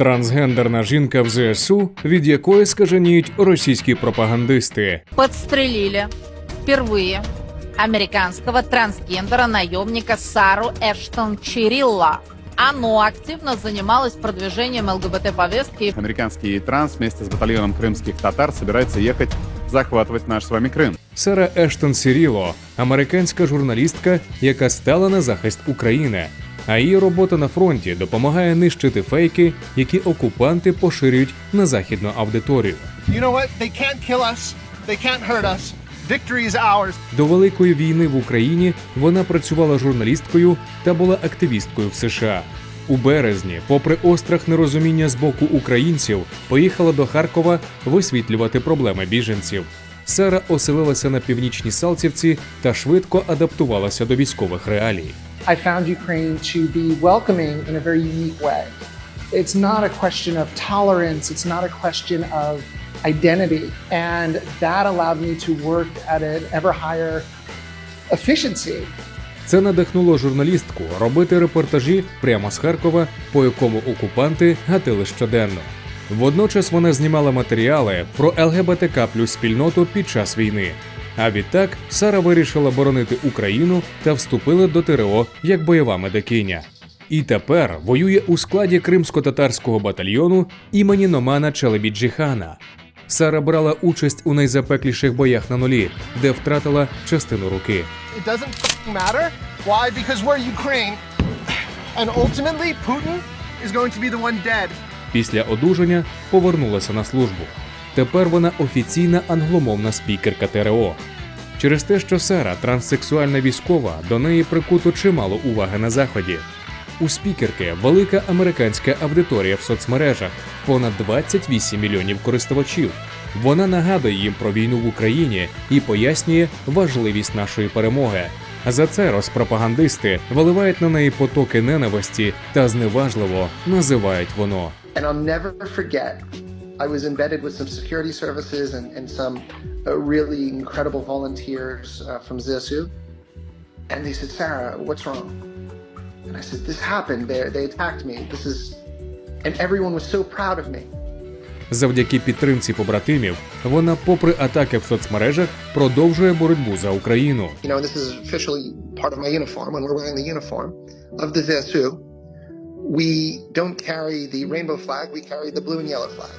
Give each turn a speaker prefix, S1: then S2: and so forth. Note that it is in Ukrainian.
S1: Трансгендерна жінка в ЗСУ, від якої скаженіють російські пропагандисти.
S2: подстрелили впервые американского трансгендера-наемника Сару Эштон Чирилла. Оно активно занималось продвижением ЛГБТ-повестки
S3: Американский транс вместе с батальоном крымских татар собирается ехать захватывать наш с вами Крым.
S1: Сара Ештон Сіріло, американська журналістка, яка стала на захист України. А її робота на фронті допомагає нищити фейки, які окупанти поширюють на західну аудиторію. До Великої війни в Україні вона працювала журналісткою та була активісткою в США. У березні, попри острах нерозуміння з боку українців, поїхала до Харкова висвітлювати проблеми біженців. Сара оселилася на північній Салтівці та швидко адаптувалася до військових реалій.
S4: I found Ukraine to be welcoming in a very unique way. It's not a question of tolerance, it's not a question of identity. And that allowed me to work at an ever higher efficiency.
S1: Це надихнуло журналістку робити репортажі прямо з Харкова, по якому окупанти гатили щоденно. Водночас вона знімала матеріали про ЛГБТК плюс спільноту під час війни. А відтак Сара вирішила боронити Україну та вступила до ТРО як бойова медикиня. І тепер воює у складі кримсько-татарського батальйону імені Номана Челебіджіхана. Сара брала участь у найзапекліших боях на нулі, де втратила частину руки. Після одужання повернулася на службу. Тепер вона офіційна англомовна спікерка ТРО. Через те, що Сара транссексуальна військова, до неї прикуто чимало уваги на заході. У спікерки велика американська аудиторія в соцмережах, понад 28 мільйонів користувачів. Вона нагадує їм про війну в Україні і пояснює важливість нашої перемоги. За це розпропагандисти виливають на неї потоки ненависті та зневажливо називають воно.
S5: And I'll never forget, I was embedded with some security services and, and some uh, really incredible volunteers uh, from ZSU. And they said, Sarah, what's wrong? And I said, This happened. They, they attacked me. This is. And everyone was so proud of me.
S1: Завдяки підтримці побратимів, вона, попри атаки в соцмережах, продовжує боротьбу за Україну.
S5: You know, this is officially part of my uniform. When we're wearing the uniform of the ZSU, we don't carry the rainbow flag, we carry the blue and yellow flag.